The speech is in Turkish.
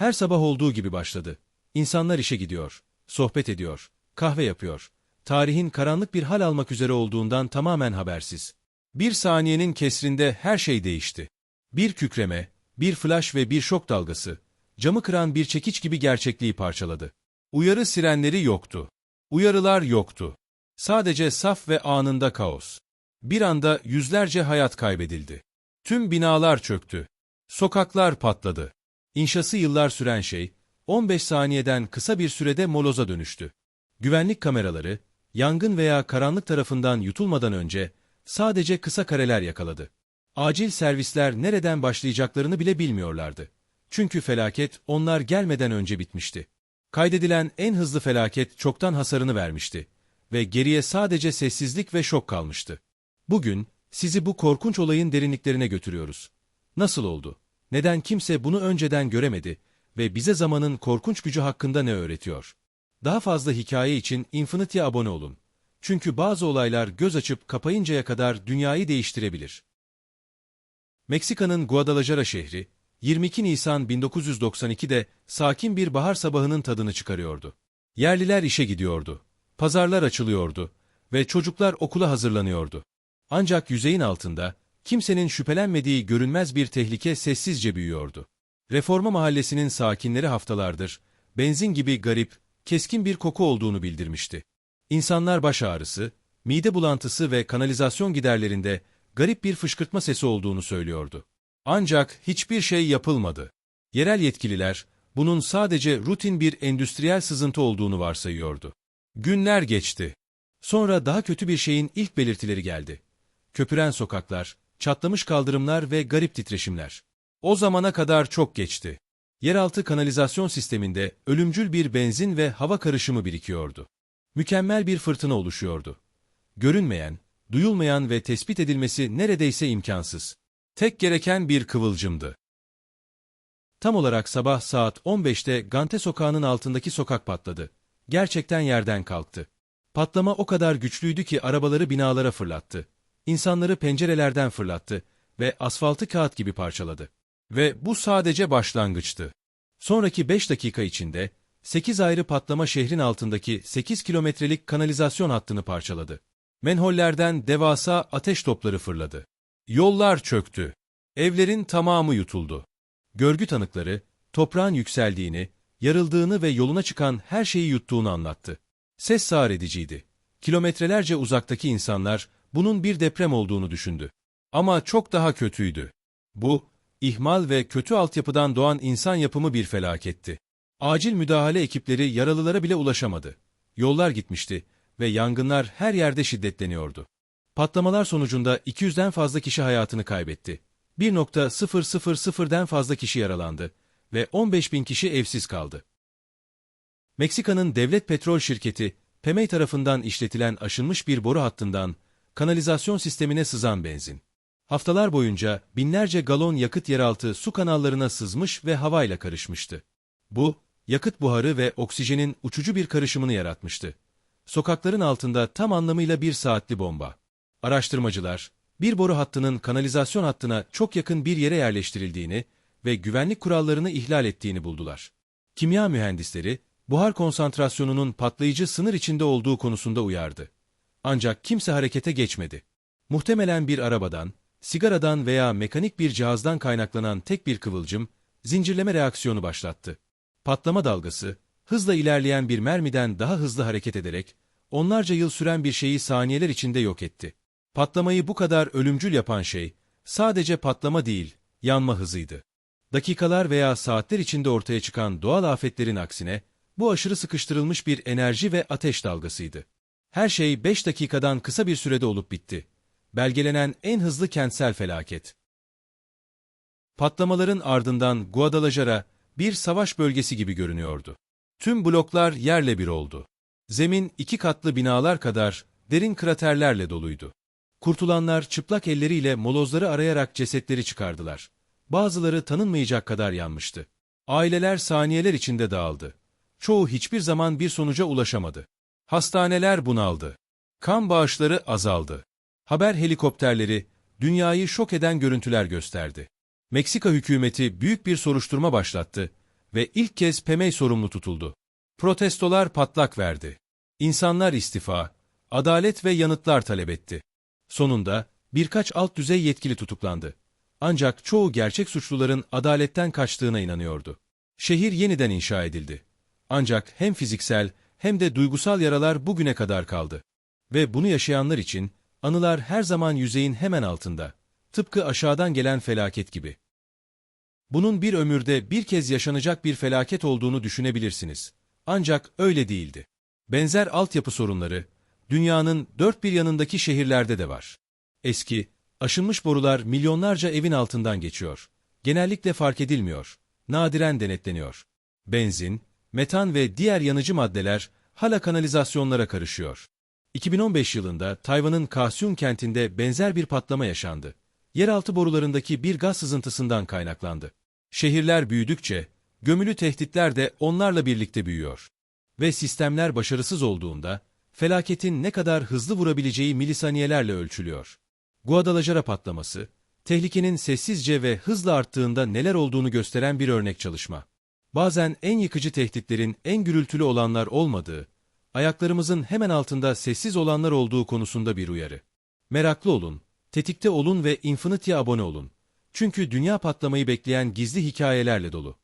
Her sabah olduğu gibi başladı. İnsanlar işe gidiyor, sohbet ediyor, kahve yapıyor. Tarihin karanlık bir hal almak üzere olduğundan tamamen habersiz. Bir saniyenin kesrinde her şey değişti. Bir kükreme, bir flash ve bir şok dalgası, camı kıran bir çekiç gibi gerçekliği parçaladı. Uyarı sirenleri yoktu. Uyarılar yoktu. Sadece saf ve anında kaos. Bir anda yüzlerce hayat kaybedildi. Tüm binalar çöktü. Sokaklar patladı. İnşası yıllar süren şey, 15 saniyeden kısa bir sürede moloza dönüştü. Güvenlik kameraları, yangın veya karanlık tarafından yutulmadan önce sadece kısa kareler yakaladı. Acil servisler nereden başlayacaklarını bile bilmiyorlardı. Çünkü felaket onlar gelmeden önce bitmişti. Kaydedilen en hızlı felaket çoktan hasarını vermişti ve geriye sadece sessizlik ve şok kalmıştı. Bugün sizi bu korkunç olayın derinliklerine götürüyoruz. Nasıl oldu? Neden kimse bunu önceden göremedi ve bize zamanın korkunç gücü hakkında ne öğretiyor? Daha fazla hikaye için Infinity'ye abone olun. Çünkü bazı olaylar göz açıp kapayıncaya kadar dünyayı değiştirebilir. Meksika'nın Guadalajara şehri, 22 Nisan 1992'de sakin bir bahar sabahının tadını çıkarıyordu. Yerliler işe gidiyordu, pazarlar açılıyordu ve çocuklar okula hazırlanıyordu. Ancak yüzeyin altında, kimsenin şüphelenmediği görünmez bir tehlike sessizce büyüyordu. Reforma mahallesinin sakinleri haftalardır, benzin gibi garip, keskin bir koku olduğunu bildirmişti. İnsanlar baş ağrısı, mide bulantısı ve kanalizasyon giderlerinde garip bir fışkırtma sesi olduğunu söylüyordu. Ancak hiçbir şey yapılmadı. Yerel yetkililer, bunun sadece rutin bir endüstriyel sızıntı olduğunu varsayıyordu. Günler geçti. Sonra daha kötü bir şeyin ilk belirtileri geldi. Köpüren sokaklar, çatlamış kaldırımlar ve garip titreşimler. O zamana kadar çok geçti. Yeraltı kanalizasyon sisteminde ölümcül bir benzin ve hava karışımı birikiyordu. Mükemmel bir fırtına oluşuyordu. Görünmeyen, duyulmayan ve tespit edilmesi neredeyse imkansız. Tek gereken bir kıvılcımdı. Tam olarak sabah saat 15'te Gante sokağının altındaki sokak patladı. Gerçekten yerden kalktı. Patlama o kadar güçlüydü ki arabaları binalara fırlattı. İnsanları pencerelerden fırlattı ve asfaltı kağıt gibi parçaladı. Ve bu sadece başlangıçtı. Sonraki 5 dakika içinde 8 ayrı patlama şehrin altındaki 8 kilometrelik kanalizasyon hattını parçaladı. Menhollerden devasa ateş topları fırladı. Yollar çöktü. Evlerin tamamı yutuldu. Görgü tanıkları, toprağın yükseldiğini, yarıldığını ve yoluna çıkan her şeyi yuttuğunu anlattı. Ses sağır ediciydi. Kilometrelerce uzaktaki insanlar bunun bir deprem olduğunu düşündü. Ama çok daha kötüydü. Bu, ihmal ve kötü altyapıdan doğan insan yapımı bir felaketti. Acil müdahale ekipleri yaralılara bile ulaşamadı. Yollar gitmişti ve yangınlar her yerde şiddetleniyordu. Patlamalar sonucunda 200'den fazla kişi hayatını kaybetti. 1.000'den fazla kişi yaralandı ve 15 bin kişi evsiz kaldı. Meksika'nın devlet petrol şirketi, PEMEI tarafından işletilen aşınmış bir boru hattından kanalizasyon sistemine sızan benzin. Haftalar boyunca binlerce galon yakıt yeraltı su kanallarına sızmış ve havayla karışmıştı. Bu, yakıt buharı ve oksijenin uçucu bir karışımını yaratmıştı. Sokakların altında tam anlamıyla bir saatli bomba. Araştırmacılar, bir boru hattının kanalizasyon hattına çok yakın bir yere yerleştirildiğini ve güvenlik kurallarını ihlal ettiğini buldular. Kimya mühendisleri, buhar konsantrasyonunun patlayıcı sınır içinde olduğu konusunda uyardı. Ancak kimse harekete geçmedi. Muhtemelen bir arabadan, sigaradan veya mekanik bir cihazdan kaynaklanan tek bir kıvılcım, zincirleme reaksiyonu başlattı. Patlama dalgası, hızla ilerleyen bir mermiden daha hızlı hareket ederek, onlarca yıl süren bir şeyi saniyeler içinde yok etti. Patlamayı bu kadar ölümcül yapan şey, sadece patlama değil, yanma hızıydı. Dakikalar veya saatler içinde ortaya çıkan doğal afetlerin aksine, bu aşırı sıkıştırılmış bir enerji ve ateş dalgasıydı. Her şey 5 dakikadan kısa bir sürede olup bitti. Belgelenen en hızlı kentsel felaket. Patlamaların ardından Guadalajara bir savaş bölgesi gibi görünüyordu. Tüm bloklar yerle bir oldu. Zemin iki katlı binalar kadar derin kraterlerle doluydu. Kurtulanlar çıplak elleriyle molozları arayarak cesetleri çıkardılar. Bazıları tanınmayacak kadar yanmıştı. Aileler saniyeler içinde dağıldı. Çoğu hiçbir zaman bir sonuca ulaşamadı. Hastaneler bunaldı. Kan bağışları azaldı. Haber helikopterleri dünyayı şok eden görüntüler gösterdi. Meksika hükümeti büyük bir soruşturma başlattı Ve ilk kez PMEY sorumlu tutuldu. Protestolar patlak verdi. İnsanlar istifa, adalet ve yanıtlar talep etti. Sonunda birkaç alt düzey yetkili tutuklandı. Ancak çoğu gerçek suçluların adaletten kaçtığına inanıyordu. Şehir yeniden inşa edildi. Ancak hem fiziksel hem de duygusal yaralar bugüne kadar kaldı. Ve bunu yaşayanlar için anılar her zaman yüzeyin hemen altında. Tıpkı aşağıdan gelen felaket gibi. Bunun bir ömürde bir kez yaşanacak bir felaket olduğunu düşünebilirsiniz. Ancak öyle değildi. Benzer altyapı sorunları, dünyanın dört bir yanındaki şehirlerde de var. Eski, aşınmış borular milyonlarca evin altından geçiyor. Genellikle fark edilmiyor. Nadiren denetleniyor. Benzin, metan ve diğer yanıcı maddeler hala kanalizasyonlara karışıyor. 2015 yılında Tayvan'ın Kaohsiung kentinde benzer bir patlama yaşandı. Yeraltı borularındaki bir gaz sızıntısından kaynaklandı. Şehirler büyüdükçe, gömülü tehditler de onlarla birlikte büyüyor. Ve sistemler başarısız olduğunda, felaketin ne kadar hızlı vurabileceği milisaniyelerle ölçülüyor. Guadalajara patlaması, tehlikenin sessizce ve hızla arttığında neler olduğunu gösteren bir örnek çalışma. Bazen en yıkıcı tehditlerin en gürültülü olanlar olmadığı, ayaklarımızın hemen altında sessiz olanlar olduğu konusunda bir uyarı. Meraklı olun, tetikte olun ve Infinity'ye abone olun. Çünkü dünya patlamayı bekleyen gizli hikayelerle dolu.